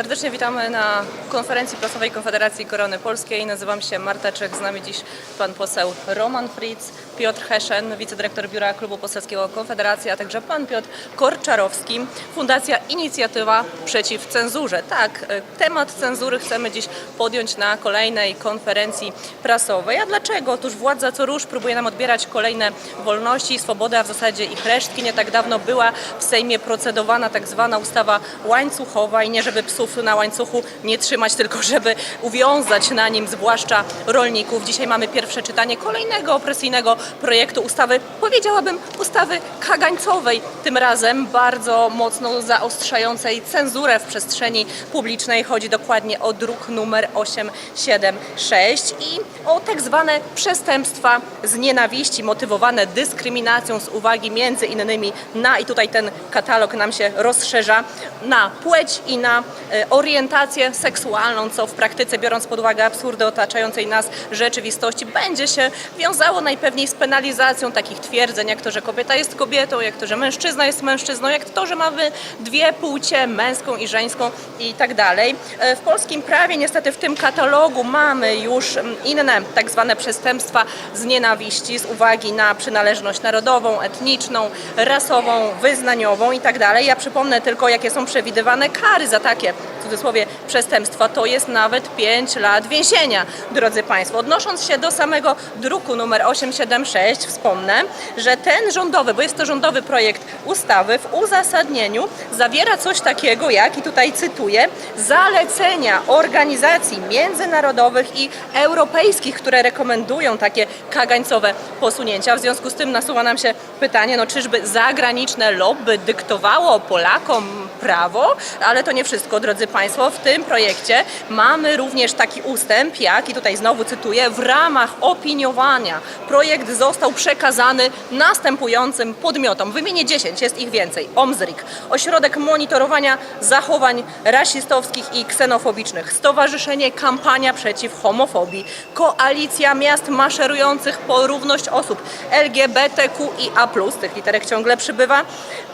Serdecznie witamy na konferencji prasowej Konfederacji Korony Polskiej. Nazywam się Marta Czech, z nami dziś pan poseł Roman Fritz, Piotr Heszen, wicedyrektor Biura Klubu Poselskiego Konfederacja, a także pan Piotr Korczarowski, Fundacja Inicjatywa Przeciw Cenzurze. Tak, e, temat cenzury chcemy dziś podjąć na kolejnej konferencji prasowej. A dlaczego? Otóż władza co rusz próbuje nam odbierać kolejne wolności swobody, a w zasadzie ich resztki. Nie tak dawno była w Sejmie procedowana tak zwana ustawa łańcuchowa i nie żeby psów na łańcuchu nie trzymać, tylko żeby uwiązać na nim zwłaszcza rolników. Dzisiaj mamy pierwsze czytanie kolejnego opresyjnego projektu ustawy, powiedziałabym ustawy kagańcowej, tym razem bardzo mocno zaostrzającej cenzurę w przestrzeni publicznej. Chodzi dokładnie o druk numer 876 i o tak zwane przestępstwa z nienawiści motywowane dyskryminacją z uwagi między innymi na, i tutaj ten katalog nam się rozszerza, na płeć i na e, orientację seksualną, co w praktyce, biorąc pod uwagę absurdy otaczającej nas rzeczywistości, będzie się wiązało najpewniej z penalizacją takich twierdzeń, jak to, że kobieta jest kobietą, jak to, że mężczyzna jest mężczyzną, jak to, że mamy dwie płcie, męską i żeńską i tak dalej. E, W polskim prawie niestety w tym katalogu mamy już mm, inne tak zwane przestępstwa z nienawiści z uwagi na przynależność narodową, etniczną, rasową, wyznaniową i tak dalej. Ja przypomnę tylko, jakie są przewidywane kary za takie w cudzysłowie przestępstwa. To jest nawet 5 lat więzienia, drodzy Państwo. Odnosząc się do samego druku numer 876, wspomnę, że ten rządowy, bo jest to rządowy projekt ustawy, w uzasadnieniu zawiera coś takiego jak, i tutaj cytuję, zalecenia organizacji międzynarodowych i europejskich, które rekomendują takie kagańcowe posunięcia. W związku z tym nasuwa nam się pytanie, no czyżby zagraniczne lobby dyktowało Polakom prawo, ale to nie wszystko, drodzy Państwo. W tym projekcie mamy również taki ustęp, jak i tutaj znowu cytuję, w ramach opiniowania projekt został przekazany następującym podmiotom. Wymienię 10, jest ich więcej. OMZRIK, Ośrodek Monitorowania Zachowań Rasistowskich i Ksenofobicznych, Stowarzyszenie Kampania Przeciw Homofobii, Koalicja Miast Maszerujących po Równość Osób. LGBTQIA+, tych literek ciągle przybywa,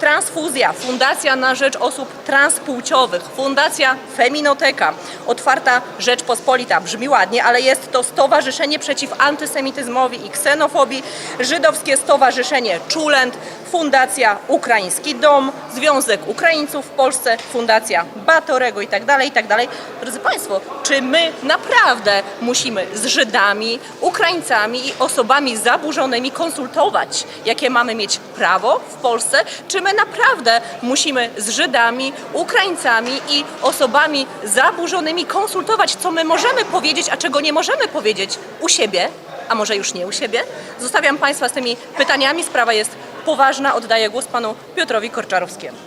Transfuzja, Fundacja na Rzecz Osób Transpłciowych, Fundacja Feminoteka, Otwarta Rzeczpospolita, brzmi ładnie, ale jest to Stowarzyszenie Przeciw Antysemityzmowi i Ksenofobii, Żydowskie Stowarzyszenie Czulent, Fundacja Ukraiński Dom, Związek Ukraińców w Polsce, Fundacja Batorego i tak dalej, i tak dalej. Drodzy Państwo, czy my naprawdę musimy z Żydami, Ukraińcami i osobami zaburzonymi konsultować, jakie mamy mieć prawo w Polsce? Czy my naprawdę musimy z Żydami, Ukraińcami i osobami zaburzonymi konsultować, co my możemy powiedzieć, a czego nie możemy powiedzieć u siebie? A może już nie u siebie? Zostawiam Państwa z tymi pytaniami. Sprawa jest poważna. Oddaję głos panu Piotrowi Korczarowskiemu.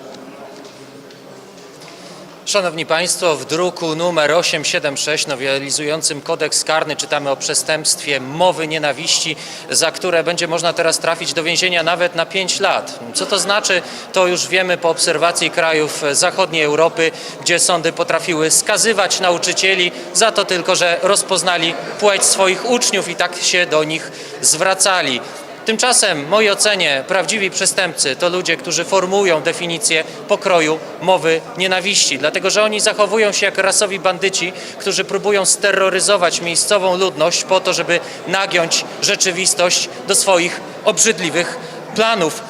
Szanowni Państwo, w druku numer 876 nowelizującym kodeks karny czytamy o przestępstwie mowy nienawiści, za które będzie można teraz trafić do więzienia nawet na 5 lat. Co to znaczy, to już wiemy po obserwacji krajów zachodniej Europy, gdzie sądy potrafiły skazywać nauczycieli za to tylko, że rozpoznali płeć swoich uczniów i tak się do nich zwracali. Tymczasem, w mojej ocenie, prawdziwi przestępcy to ludzie, którzy formułują definicję pokroju mowy nienawiści, dlatego że oni zachowują się jak rasowi bandyci, którzy próbują steroryzować miejscową ludność po to, żeby nagiąć rzeczywistość do swoich obrzydliwych planów.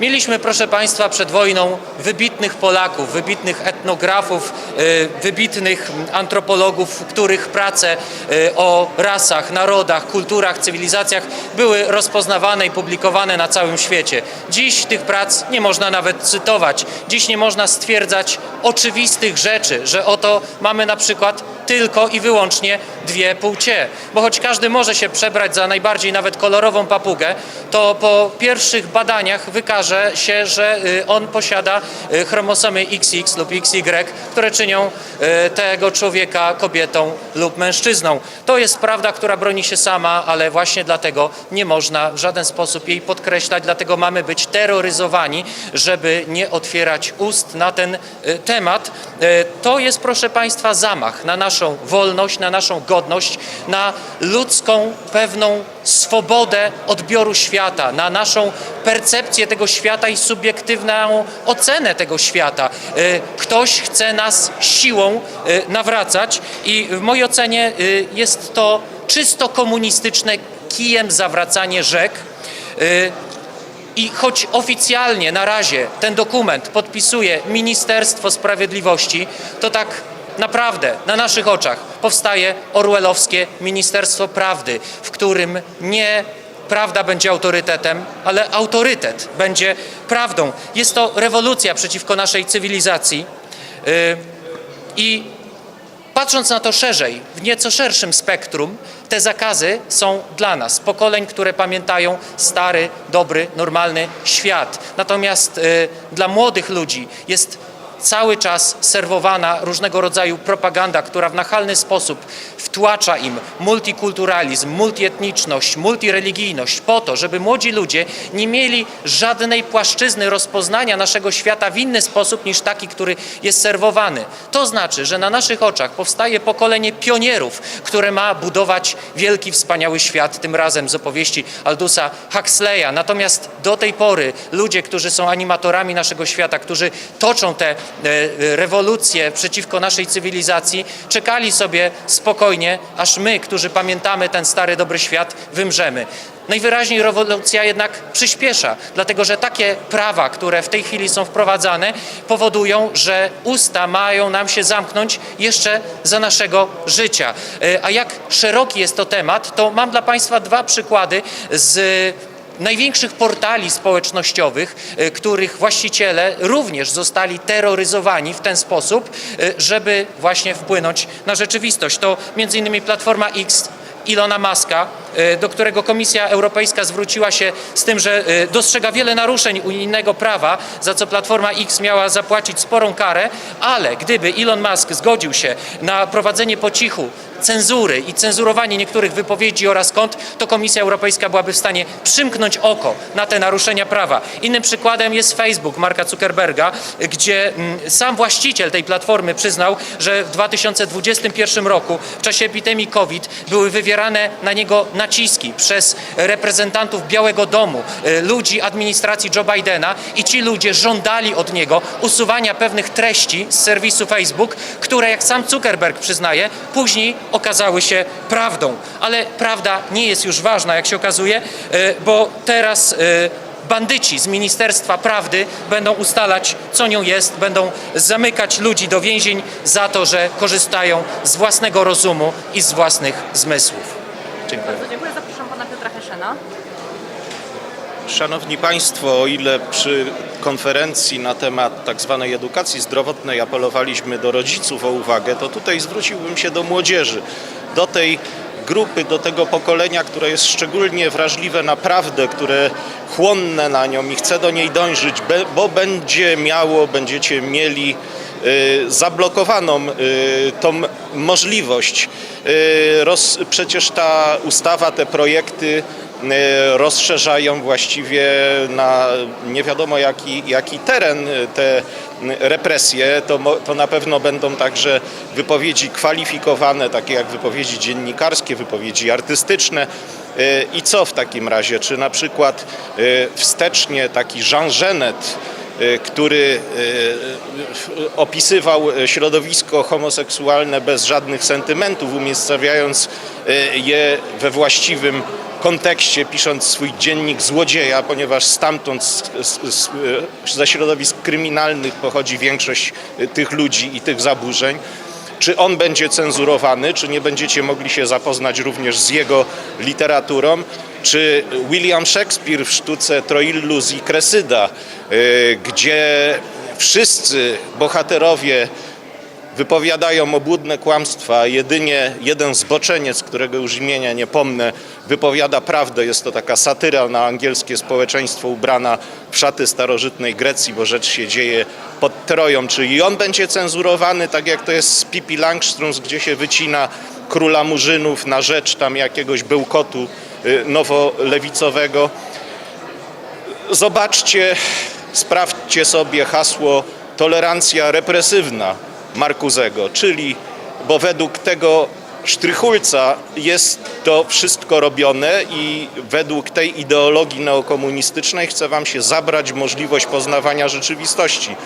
Mieliśmy, proszę Państwa, przed wojną wybitnych Polaków, wybitnych etnografów, y, wybitnych antropologów, których prace y, o rasach, narodach, kulturach, cywilizacjach były rozpoznawane i publikowane na całym świecie. Dziś tych prac nie można nawet cytować. Dziś nie można stwierdzać oczywistych rzeczy, że oto mamy na przykład tylko i wyłącznie dwie płcie. Bo choć każdy może się przebrać za najbardziej nawet kolorową papugę, to po pierwszych badaniach wykaże się, że y, on posiada y, chromosomy XX lub XY, które czynią y, tego człowieka kobietą lub mężczyzną. To jest prawda, która broni się sama, ale właśnie dlatego nie można w żaden sposób jej podkreślać, dlatego mamy być terroryzowani, żeby nie otwierać ust na ten temat. To jest, proszę Państwa, zamach na nasze naszą wolność, na naszą godność, na ludzką pewną swobodę odbioru świata, na naszą percepcję tego świata i subiektywną ocenę tego świata. Y, Ktoś chce nas siłą y, nawracać i w mojej ocenie y, jest to czysto komunistyczne kijem zawracanie rzek. I choć oficjalnie na razie ten dokument podpisuje Ministerstwo Sprawiedliwości, to tak naprawdę na naszych oczach powstaje orwellowskie Ministerstwo Prawdy, w którym nie prawda będzie autorytetem, ale autorytet będzie prawdą. Jest to rewolucja przeciwko naszej cywilizacji. Yy, I Patrząc na to szerzej, w nieco szerszym spektrum, te zakazy są dla nas, pokoleń, które pamiętają stary, dobry, normalny świat. Natomiast y, dla młodych ludzi jest cały czas serwowana różnego rodzaju propaganda, która w nachalny sposób wtłacza im multikulturalizm, multietniczność, multireligijność po to, żeby młodzi ludzie nie mieli żadnej płaszczyzny rozpoznania naszego świata w inny sposób niż taki, który jest serwowany. To znaczy, że na naszych oczach powstaje pokolenie pionierów, które ma budować wielki, wspaniały świat, tym razem z opowieści Aldusa Huxleya. Natomiast do tej pory ludzie, którzy są animatorami naszego świata, którzy toczą te e, e, rewolucje przeciwko naszej cywilizacji, czekali sobie spokojnie, aż my, którzy pamiętamy ten stary, dobry świat, wymrzemy. Najwyraźniej rewolucja jednak przyspiesza, dlatego że takie prawa, które w tej chwili są wprowadzane, powodują, że usta mają nam się zamknąć jeszcze za naszego życia. E, A jak szeroki jest to temat, to mam dla Państwa dwa przykłady z największych portali społecznościowych, e, których właściciele również zostali terroryzowani w ten sposób, e, żeby właśnie wpłynąć na rzeczywistość. To między innymi Platforma X Ilona Maska, e, do którego Komisja Europejska zwróciła się z tym, że dostrzega wiele naruszeń unijnego prawa, za co Platforma X miała zapłacić sporą karę, ale gdyby Elon Musk zgodził się na prowadzenie po cichu cenzury i cenzurowanie niektórych wypowiedzi oraz kont, to Komisja Europejska byłaby w stanie przymknąć oko na te naruszenia prawa. Innym przykładem jest Facebook Marka Zuckerberga, gdzie mm, sam właściciel tej platformy przyznał, że w 2021 roku w czasie epidemii COVID były wywierane na niego naciski przez reprezentantów Białego Domu, y, ludzi administracji Joe Bidena i ci ludzie żądali od niego usuwania pewnych treści z serwisu Facebook, które jak sam Zuckerberg przyznaje, później okazały się prawdą. Ale prawda nie jest już ważna, jak się okazuje, y, bo teraz y, bandyci z Ministerstwa Prawdy będą ustalać, co nią jest, będą zamykać ludzi do więzień za to, że korzystają z własnego rozumu i z własnych zmysłów. Dziękuję. Bardzo dziękuję. Zapraszam pana Piotra Heszena. Szanowni Państwo, o ile przy konferencji na temat tak zwanej edukacji zdrowotnej apelowaliśmy do rodziców o uwagę, to tutaj zwróciłbym się do młodzieży, do tej grupy, do tego pokolenia, które jest szczególnie wrażliwe na prawdę, które chłonne na nią i chce do niej dążyć, bo będzie miało, będziecie mieli y, zablokowaną y, tą możliwość. Y, przecież ta ustawa, te projekty rozszerzają właściwie na nie wiadomo jaki, jaki teren y, te y, represje, to, to na pewno będą także wypowiedzi kwalifikowane, takie jak wypowiedzi dziennikarskie, wypowiedzi artystyczne. Y, I co w takim razie? Czy na przykład y, wstecznie taki Jean Genet, y, który y, y, opisywał środowisko homoseksualne bez żadnych sentymentów, umiejscowiając y, je we właściwym kontekście, pisząc swój dziennik złodzieja, ponieważ stamtąd z, z, y, ze środowisk kryminalnych pochodzi większość y, tych ludzi i tych zaburzeń. Czy on będzie cenzurowany, czy nie będziecie mogli się zapoznać również z jego literaturą? Czy William Shakespeare w sztuce Troillus i Kresyda, y, gdzie wszyscy bohaterowie wypowiadają obłudne kłamstwa, jedynie jeden zboczeniec, którego już imienia nie pomnę, wypowiada prawdę. Jest to taka satyra na angielskie społeczeństwo ubrana w szaty starożytnej Grecji, bo rzecz się dzieje pod Troją. Czy i on będzie cenzurowany, tak jak to jest z Pippi Langströms, gdzie się wycina króla murzynów na rzecz tam jakiegoś bełkotu y, nowolewicowego. Zobaczcie, sprawdźcie sobie hasło tolerancja represywna Markuzego, czyli bo według tego sztrychulca jest to wszystko robione i według tej ideologii neokomunistycznej chce Wam się zabrać możliwość poznawania rzeczywistości.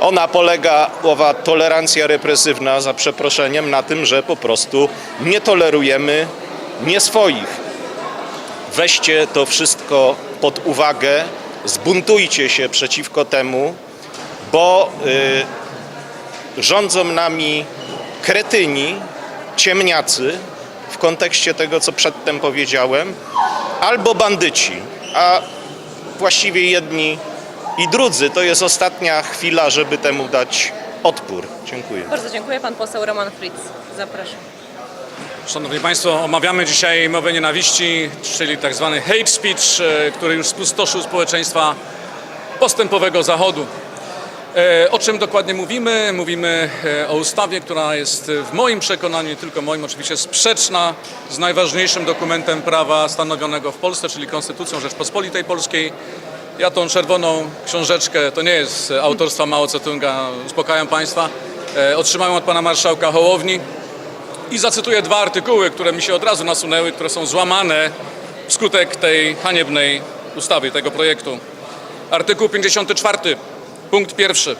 Ona polega, owa tolerancja represywna, za przeproszeniem, na tym, że po prostu nie tolerujemy nie swoich. Weźcie to wszystko pod uwagę, zbuntujcie się przeciwko temu, bo y, rządzą nami kretyni, ciemniacy w kontekście tego, co przedtem powiedziałem, albo bandyci, a właściwie jedni i drudzy. To jest ostatnia chwila, żeby temu dać odpór. Dziękuję. Bardzo dziękuję. Pan poseł Roman Fritz. Zapraszam. Szanowni Państwo, omawiamy dzisiaj mowę nienawiści, czyli tak zwany hate speech, e, który już spustoszył społeczeństwa postępowego Zachodu. E, O czym dokładnie mówimy? Mówimy e, o ustawie, która jest w moim przekonaniu, nie tylko moim, oczywiście sprzeczna z najważniejszym dokumentem prawa stanowionego w Polsce, czyli Konstytucją Rzeczpospolitej Polskiej. Ja tą czerwoną książeczkę, to nie jest autorstwa Mao Tse-tunga, uspokajam Państwa, e, otrzymałem od Pana Marszałka Hołowni. I zacytuję dwa artykuły, które mi się od razu nasunęły, które są złamane wskutek tej haniebnej ustawy, tego projektu. Artykuł 54, punkt pierwszy.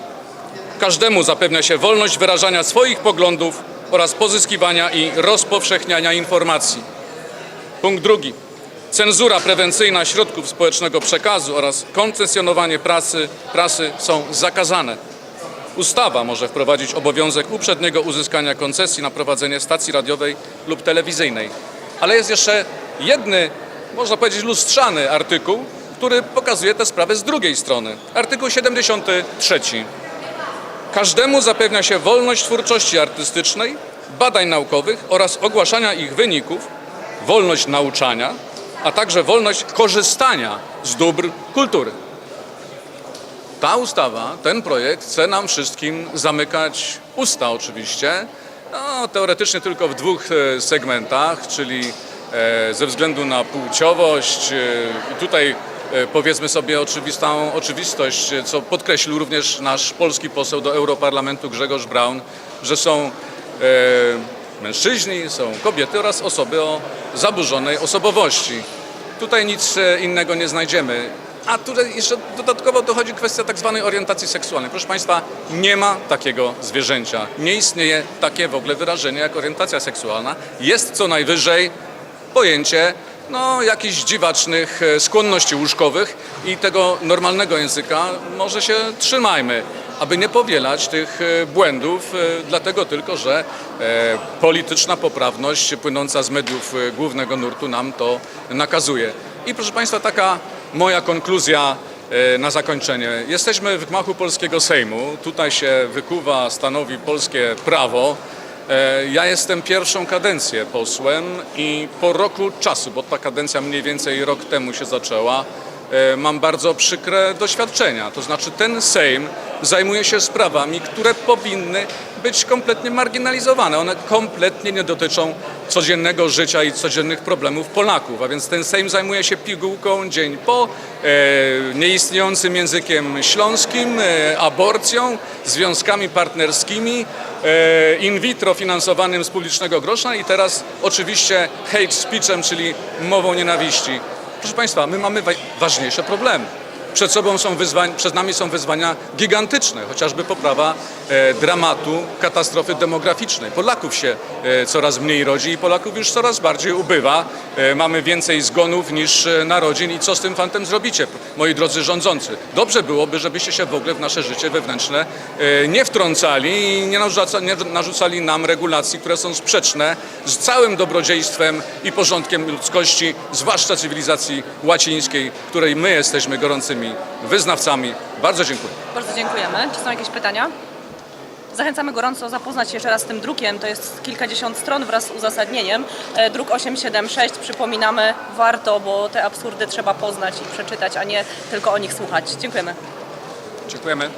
Każdemu zapewnia się wolność wyrażania swoich poglądów oraz pozyskiwania i rozpowszechniania informacji. Punkt drugi. Cenzura prewencyjna środków społecznego przekazu oraz koncesjonowanie prasy, prasy są zakazane. Ustawa może wprowadzić obowiązek uprzedniego uzyskania koncesji na prowadzenie stacji radiowej lub telewizyjnej. Ale jest jeszcze jedny, można powiedzieć, lustrzany artykuł, który pokazuje tę sprawę z drugiej strony. Artykuł 73. Każdemu zapewnia się wolność twórczości artystycznej, badań naukowych oraz ogłaszania ich wyników, wolność nauczania, a także wolność korzystania z dóbr kultury. Ta ustawa, ten projekt chce nam wszystkim zamykać usta oczywiście, no, teoretycznie tylko w dwóch e, segmentach, czyli e, ze względu na płciowość e, tutaj powiedzmy sobie oczywistą oczywistość, e, co podkreślił również nasz polski poseł do Europarlamentu Grzegorz Braun, że są e, mężczyźni, są kobiety oraz osoby o zaburzonej osobowości. Tutaj nic e, innego nie znajdziemy. A tutaj jeszcze dodatkowo dochodzi kwestia tak zwanej orientacji seksualnej. Proszę Państwa, nie ma takiego zwierzęcia. Nie istnieje takie w ogóle wyrażenie jak orientacja seksualna. Jest co najwyżej pojęcie no, jakichś dziwacznych e, skłonności łóżkowych i tego normalnego języka może się trzymajmy, aby nie powielać tych e, błędów, e, dlatego tylko, że polityczna poprawność płynąca z mediów głównego nurtu nam to nakazuje. I proszę Państwa, taka moja konkluzja na zakończenie. Jesteśmy w gmachu polskiego Sejmu. Tutaj się wykuwa, stanowi polskie prawo. E, Ja jestem pierwszą kadencję posłem i po roku czasu, bo ta kadencja mniej więcej rok temu się zaczęła, mam bardzo przykre doświadczenia. To znaczy ten Sejm zajmuje się sprawami, które powinny być kompletnie marginalizowane. One kompletnie nie dotyczą codziennego życia i codziennych problemów Polaków. A więc ten Sejm zajmuje się pigułką dzień po, e, nieistniejącym językiem śląskim, e, aborcją, związkami partnerskimi, e, in vitro finansowanym z publicznego grosza i teraz oczywiście hate speechem, czyli mową nienawiści. Proszę Państwa, my mamy wa- ważniejsze problemy. Przed, sobą są wyzwań, przed nami są wyzwania gigantyczne, chociażby poprawa e, dramatu katastrofy demograficznej. Polaków się e, coraz mniej rodzi i Polaków już coraz bardziej ubywa. E, mamy więcej zgonów niż narodzin i co z tym fantem zrobicie, moi drodzy rządzący? Dobrze byłoby, żebyście się w ogóle w nasze życie wewnętrzne nie wtrącali i nie, narzuca, nie narzucali nam regulacji, które są sprzeczne z całym dobrodziejstwem i porządkiem ludzkości, zwłaszcza cywilizacji łacińskiej, której my jesteśmy gorącymi wyznawcami. Bardzo dziękuję. Bardzo dziękujemy. Czy są jakieś pytania? Zachęcamy gorąco zapoznać się jeszcze raz z tym drukiem. To jest kilkadziesiąt stron wraz z uzasadnieniem. E, Druk 876, przypominamy, warto, bo te absurdy trzeba poznać i przeczytać, a nie tylko o nich słuchać. Dziękujemy. Dziękujemy.